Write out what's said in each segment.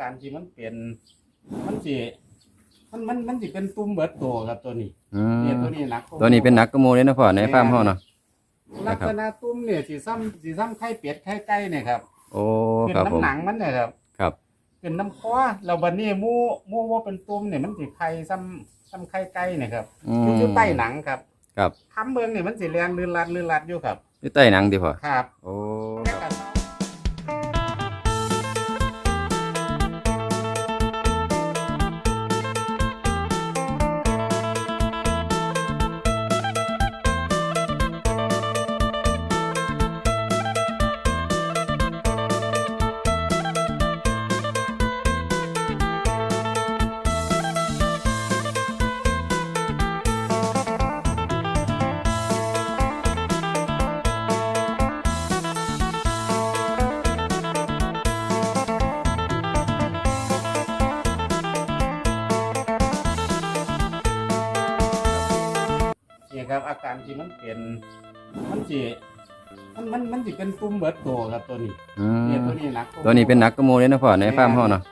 การที่มันเป็น มันสิมันมันมันสิเป็นตุ่มเบิดตัวครับตัวนี้อืเนี่ยมตัวนี้หนักว่าตัวนี้เป็นหนักกระโมเลยนะพ่อในฟาร์มเฮาเนาะ ลักษณะตุ่มเนี่ยสีซ้ำสีซ้ำไข่เป็ดไข่ไก่เนี่ยครับโอ้เป็นครับผม น้ำหนังมันเนี่ยครับครับ เป็นน้ำคอเราบันนี้หมูหมูว่าเป็นตุ่มเนี่ยมันสีไข่ซ้ำซ้ำไข่ไก่เนี่ยครับอือยู่มอยู่ใต้หนังครับครับทำเมืองเนี่ยมันสีแรงลื่นลัดลื่นลัดอยู่ครับ อยู่ใต้หนังดิพ่อครับ โอ้ ครับ อาการที่มันเป็นมันสิมันมันมันสิเป็นตุ่มเบิดตัวครับตัวนี้อืเนี่ยมตัวนี้หนักว่าตัวนี้เป็นหนักกระโมเลยนะพ่อในฟาร์มเฮาเนาะ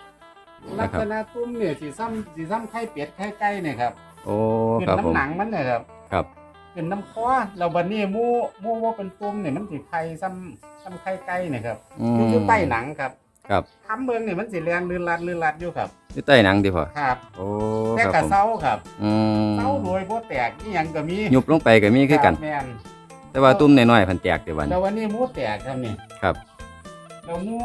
ลักษณะตุ่มเนี่ยสีซ้ำสีซ้ำไข่เป็ดไข่ไก่เนี่ยครับโอ้เป็นครับผม น้ำหนังมันเนี่ยครับครับ เป็นน้ำคอเราบันนี้หมูหมูว่าเป็นตุ่มเนี่ยมันสีไข่ซ้ำซ้ำไข่ไก่เนี่ยครับอือยู่มอยู่ใต้หนังครับครับ ทำเมืองเนี่ยมันสีแรงลื่นลัดลื่นลัดอยู่ครับ อยู่ใต้หนังดิพ่อครับ โอ้แต่ครับกระผมเซ้าครับอืมเซ้าโดยพว กแตกนี่ยังก็มียุบลงไปก็มีคือกันรับแม่นแต่ว่าตุ้มน้อยๆพันแตกเดี๋ยววัน แล้ววันนี้หมูแตกครับนี่ครับ เราหมู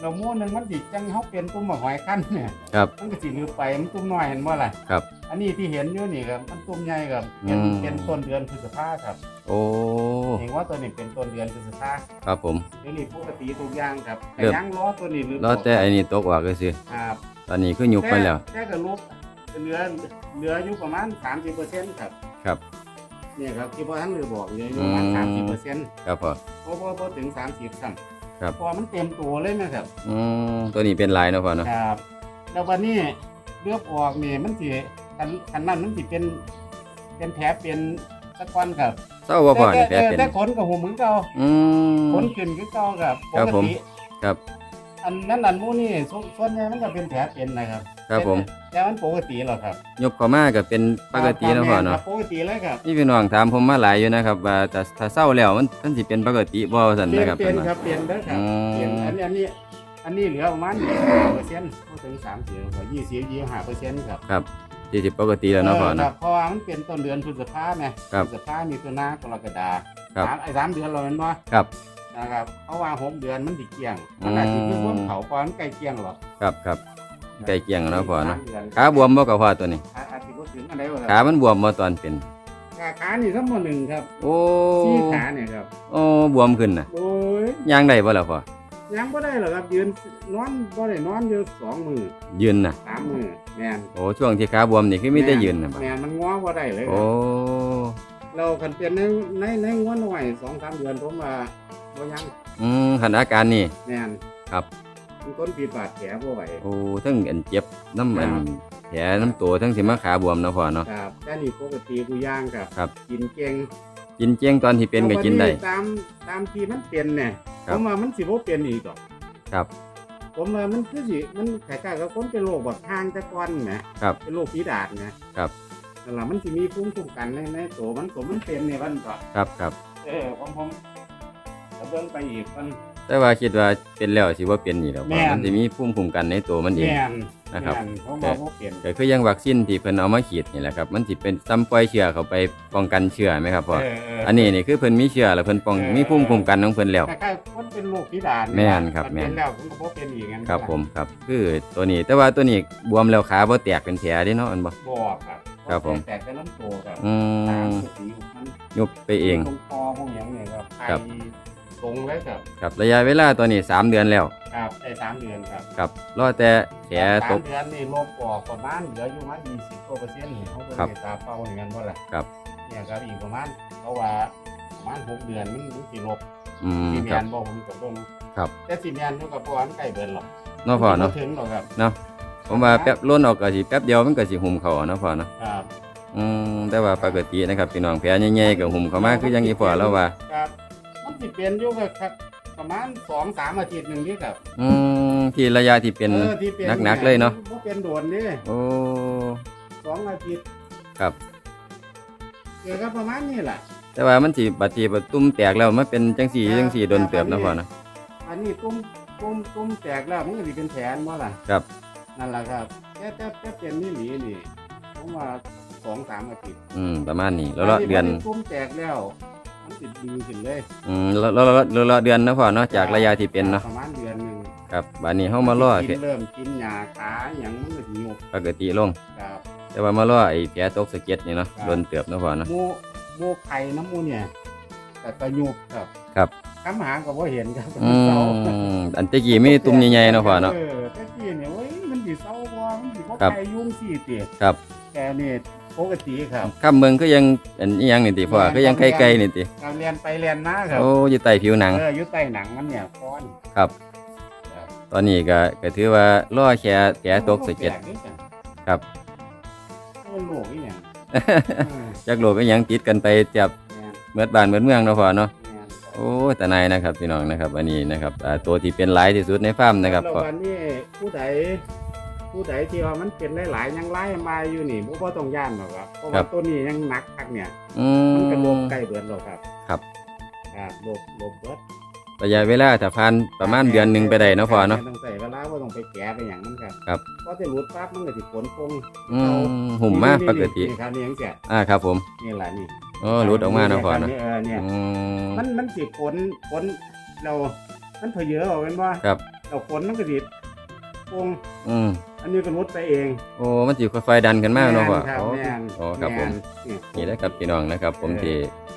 เราหมูหนึ่งมันดิจังเขาเป็นตุ้มหมหอยขั้นเนี่ยครับ มันก็สิลือไปมันตุ้มน้อยเห็นบ่ล่ะครับอันนี้ที่เห็นอยู่นี่ครับมันตุ้มใหญ่ครับเป็นอืม เป็นต้นเดือนพฤษภาครับโอ้เห็นว่าตัวนี้เป็นต้นเดือนพฤษภาครับผม เดี๋ยวนี้ปกติทุกอย่างครับแต่เริ่ม ยังล้อตัวนี้หรือแล้วแต่อันนี้ตกออกก็สิครับตอนนี้คือยุบไปแล้วต่แต่ก็ลบ เหลือเหลืออยู่ประมาณ30%ครับครับ เนี่ยครับที่พ่อท่านเลยบอกเหลืออยู่ประมาณอืม30%ครับพ่อเพราะว่าพอถึง30ซ้ำครับ พอมันเต็มตัวเลยนะครับ อืมตัวนี้เป็นลายเนาะพ่อเนาะครับแล้ววันนี้เลือบออกนี่มันสิคันคันนั้นมันสิเป็นเป็นแผลเป็นตะกอนครับเศร้าบ่พ่อแต่นี่แผลแต่เป็นแต่ขนกับหูเหมือนเก่าอืม ขนขึ้นคือเก่าครับปครับกผมติครับ อันนั้นอันหมูนี่ส่วนส่วนใหญ่มันก็เป็นแผลเป็นนะครับ ครับผมแต่แต่มันปกติหรอกครับยบเข้ามาก็เป็นปกติเนาะพ่อคเนาะรับปกติเลยครับนี่พี่น้องถามผมมาหลายอยู่นะครับว่าถ้าถ้าเศร้าแล้วมันมันสิเป็นปกติบ่ซั่นเปลี่ยนะนครับเปลี่ยนพิ่นคว่ารับเปลี่ยนเด้อครับอืมเปลี่ยนอันนี้อันนี้อันนี้เหลือประมาณเปอร์เซ็นต์พูดถึงสามสิบกว่ายี่สิบยี่ห้าเปอร์เซ็นต์ครับครับที่สิปกติแล้วเนาะพ่อครัเนาะบเพราะว่ามันเป็นต้นเดือนพฤษภาไงครับพฤษภามีตัวหน้ากรกฎาครับสามไอ้สามเดือนเราเห็นว่าครับนะครับเพราะว่าหกเดือนมันติเกี่ยงมันอาจจะมีร่วมเขาก่อนมันใกล้เกี่ยงหรอกครับครับ ใกล้เคียงแล้วเนาะพ่อเนาะสมดืขาบวมบ่กับพ่อตัวนี้ขาอาจจะบ่ถึงอันใดวะขามันบวมบ่ตอนเป็น ขาขานี่ทั้งหมดหนึ่งครับโอ้สี่ขาเนี่ยครับโอ้บวมขึ้นน่ะโอ้ยย่างได้บ่ล่ะพ่อยังบ่ได้หรอกครับยืนนอนบ่ได้นอนอยู่สองมือยืนน่ะ สามมือแม่นโอ้ช่วงที่ขาบวมนี่คือมีแต่ยืนน่ะบ่แม่นมันง้อบ่ได้เลยคโอ้รับเราคันเป็นในในในง้อหน่อยสองสามเดือนผมว่าบ่ยังอืมคันอาการนี่ แม่นครับ มันคนปีบาดแผลบ่ไหวโอ้ทั้งอันเจ็บน้ำอันครับแผลน้ำตัวทั้งสิมาขาบวมเนาะพ่อเนาะ ครับแต่นี่ปกติกูย่างครับครับ กินเก่งกินเจียงตอนที่เป็นก็กินได้แล้ววัตามตามที่มันเป็นเนี่ยคผรับมว่ามันสิบ่เป็นอีกดอกครับ ผมว่ามันคือสิมันคล้ายๆกับคนเป็นโรคแบบทางตะกอนแหมครับเป็นโรคฝีดาษนะครับ นั่นล่ะมันสิมีภูมิคุ้มกันในในตัวมันตัวมันเป็นเนี่ยมันก็ ครับครับ เออผมผมจะเบิ่งไปอีกมัน แต่ว่าคิดว่าเป็นแล้วสิว่าเป็นนี่แล้วแม่มันนสิมีภูมิคุ้มกันในตัวมันเอง แม่นนะครับ แม่นผมว่าบ่เป็นก็คือยังวัคซีนที่เพิ่นเอามาฉีดนี่แหละครับ มันสิเป็นซ้ำปล่อยเชื้อเข้าไปป้องกันเชื้อไหมครับพ่อเออเออ อันนี้นี่คือเพิ่นมีเชื้อแล้วเพิ่นป้องเออ มีภูมิคุ้มกันของเพิ่นแล้ว คล้ายๆคนเป็นโรคฝีดาษแม่นครับมันแม่เป็นนแล้วผมก็บ่เป็นอีกงั้นครับผมครับ คือตัวนี้แต่ว่าตัวนี้บวมแล้วขาบ่แตกเป็นแผลเด้เนาะอันบ่ บ่ครับครับผม แต่แต่น้ำตัวครับอืตามมสติมันยุบไปเอง ตรงคอพวกอย่างเนี่ยครับครับไอ ตรงเลยครับครับระยะเวลาตัวนี้สามเดือนแล้วครับได้สามเดือนครับครับรอแต่แผลสาตมก เดือนนี่ลบออกประมาณเหลืออยู่ประมาณยี่สิบกว่าเปอร์เซ็นต์นี่เขาเป็นครับตาเป้าอย่างนั้นว่าล่ะครับ เนี่ยครับอีกประมาณเขาว่าประมาณหกเดือนมันมันสิลบอืมสีแมครับ นบอกผมกับเบิ่งครับ แต่สีแมนอยู่กับพวกมันใกล้เบิดหรอกเนาะพ่อเนาะบ่ถึงหรอกครับเนาะผมว่าแป๊บล้นออกก็สิแป๊บเดียวมันก็สิหุ่มเข้าเนาะพ่อเนาะครับ อืมแต่ว่าปกตินะครับพี่น้องแผลใหญ่ๆก็หุ่มเข้ามาคือยังอีพ่อแล้วว่า ครับมันสิเป็นอยู่กับครับประมาณสองสามอาทิตย์หนึ่งนี่ครับ อืมที่ระยะที่เป็นออที่เป็นหนักๆเลยเนาะบ่เป็นโดนนี่โอ้ สองอาทิตย์ครับ เกี่ยวกับประมาณนี้แหละ แต่ว่ามันสิบัดทีบัดตุ้มแตกแล้วมันเป็นจังสี่จังสี่โดนเติบเนาะพ่อเนาะอันนี้ตุ้มตุ้มตุ้มแตกแล้วมันก็สิเป็นแผนบ่ล่ะครับ นั่นแหละครับแต่แต่แต่เป็นนี่หลีนี่ผมว่าสองสามอาทิตย์อืมประมาณนี้แล้วละเดือนมัตุ้มแตกแล้ว มันติดดีขึ้นเลยอืมแล้วแล้วแล้วแล้วแล้วเดือนเนาะพ่อเนาะจากระยะที่เป็นเนาะประมาณเดือนหนึ่งครับบัดนี้เฮามาล่อกิแค่นเริ่มกินยาขาอย่างมันก็สิยุบปกติลง ครับ แต่ว่ามาล่อไอ้แผลตกสะเก็ดนี่เนาะครับโดนเติบเนาะพ่อเนาะโมโมไข่น้ำมูเนี่ยแต่กระยุบครับครับ คำหาก็บ่เห็นครับอืเศร้ามอันตะกี้มีตุ่มใหญ่ๆเนาะพ่อเนาะเออแต่กี้เนี่ยเว้ยมันสิเศร้าบ่มันสิบ่ครับ ไข่ยุ่งสิติครับแกนี่ ปกติครับข้ามเมืองก็ยังอันอีหยังนี่ติพ่อก็ยังไกลๆนี่ติเราเรียนไปเรียนมาครับโอ้อยู่ใต้ผิวหนังเอออยู่ใต้หนังมันเนี่ยก้อนครับครับตอนนี้ก็ก็ถือว่าล่อแค่แผลตกสะเก็ดแปลด้วยกันครับโอ้โหอีหยังเออจักโลกก็ยังติดกันไปจับแม่นเมือดบ้านเมือดเมืองเนาะพ่อเนาะแม่นโอ้แต่นายนะครับพี่น้องนะครับ อันนี้นะครับอ่าตัวที่เป็นหลายที่สุดในฟาร์มนะครับแล้วก็วันนี้ผู้ใด ผู้ใดที่ว่ามันเป็นหลายๆยังไล่มาอยู่นี่บ่บ่ต้องย่านหรอกครับเพราะว่าตัวนี้ยังหนักคักเนี่ยอืมันกระโดมดใกล้เบิดแล้วครับ ครับครับโลบโลบเบิดระยะเวลาถ้าผ่านประมาณเดือนหนึงไปได้เนาะพ่อเนาะต้องใส่เวลาว่าต้องไปแกะไปอย่างนั้นครับครับพอจะหลุดปั๊บมันก็สิฝนฟงอืมหุ่มมากปกตินี่ครับนี่ยังแกะอ่าครับผมนี่แหละนี่โอ้หลุดออกมาเนาะพ่อเนาะเออเนี่ยอืมมันมันสิฝนฝนเรา มันเผยเยอะเอาเป็นว่าครับเราฝนมันก็สิฟงอืม อันนี้ก็หลุดไปเอง โอ้ มันสิค่อยๆดันกันมากเนาะพ่อแม่ครับโอ้แม่น โอ้ครับผม แนี่นี่แหละครับพี่น้องนะครับ ผมเออที่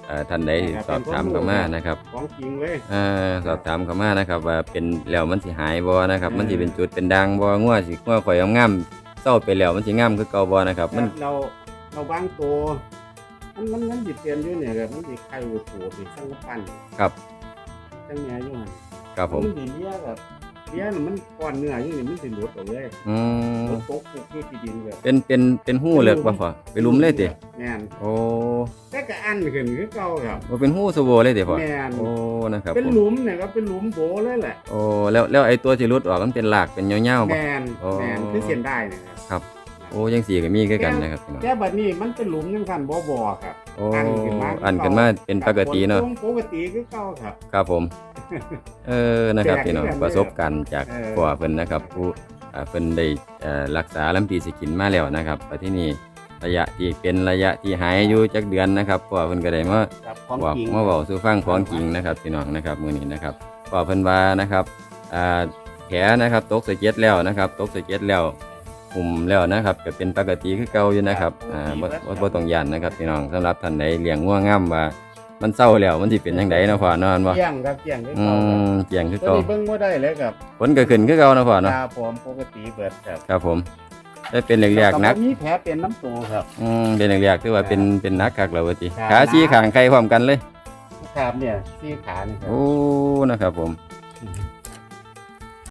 อ่าท่านใดที่สอบถามเข้ามานะครับ ของจริงเว้ยอ่าสอบถามเข้ามานะครับว่าเป็นแล้วมันสิหายบ่นะครับเออมันสิเป็นจุดเป็นด่างบ่งัวสิงัวข่อยงามๆเศร้าไปแล้วมันสิงามคือเก่าบ่นะครับ มันเราเราบางตัวมันมันมันสิเปลี่ยนอยู่เนี่ยครับมันสิไข่หูปูสิสังกปั้นครับจังเนี้ยอยู่หั่นครับผมนสิเลี้ยแบบ เลี้ยน่ะมันก้อนเนื้ออยู่นี่มันสิหลุดออกเลยอืมหลุดตกปุกอยู่ที่ดินแบบเป็นเป็นเป็นหู้เหลือกบ่พ่อไปลุมเลยติแม่นโอ้แต่ก็อันขึ้นคือเก่าครับ บ่เป็นหู้สโบเลยติพ่อแม่น โอ้นะครับเป็นผมหลุมเนี่ยก็เป็นหลุมโบเลยแหละโอ้แล้วแล้วไอ้ตัวที่หลุดออกมันเป็นหลากเป็นยาวๆบ่ แมนโอ้แมนคือเส้นได้นะครับ ครับ โอ้จังสี่ก็มีคือกันนะครับพี่น้อง แต่บัดนี้มันเป็นหลุมยังคันบ่บ่ครับโอ้อันขึ้นมาอันกันมาเป็นปกติเนาะครับปกติคือเก่าครับ ครับผม เออนะครับแปลกพี่น้องเหมือนกันประสบการณ์จากเออพ่อเพิ่นนะครับ ผู้อ่าเพิ่นได้เอ่อรักษาลำปีสกินมาแล้วนะครับไปที่นี่ระยะที่เป็นระยะที่หายอยู่จักเดือนนะครับพ่อเพิ่นก็ได้มาครับของบอกจริงมาเว้าสู่ฟังของจริงนะครับพี่น้องนะครับมื้อนี้นะครับพ่อเพิ่นว่านะครับอ่าแผลนะครับตกสะเก็ดแล้วนะครับ ตกสะเก็ดแล้ว หุ่มแล้วนะครับก็เป็นปกติคือเก่าอยู่นะครับอ่าบ่บ่บ่ต้องย่านนะครับพี่น้องสำหรับท่านใดเลี้ยงงัวงามว่า มันเศร้าแล้วมันสิเป็นจังไดเนาะพ่อเนาะอันว่าเกี่ยงครับเกี่ยงคืออืเก่าครับมเจียงคือตัวเก่านี้เบิ่งบ่ได้เลยครับผลก็ขึ้นคือเก่านะพ่อเนาะตาผมปกติเบิดครับครับผมได้เป็นแรกๆนักแต่ว่ามีแผลเป็นน้ำตัวครับ อืมเป็นแรกๆคือว่าเป็นเป็นนักคักแล้วว่าติครับขาชี้ขางใครพร้อมกันเลย ครับเนี่ยที่ขานี่ครับ โอ้ นะครับผม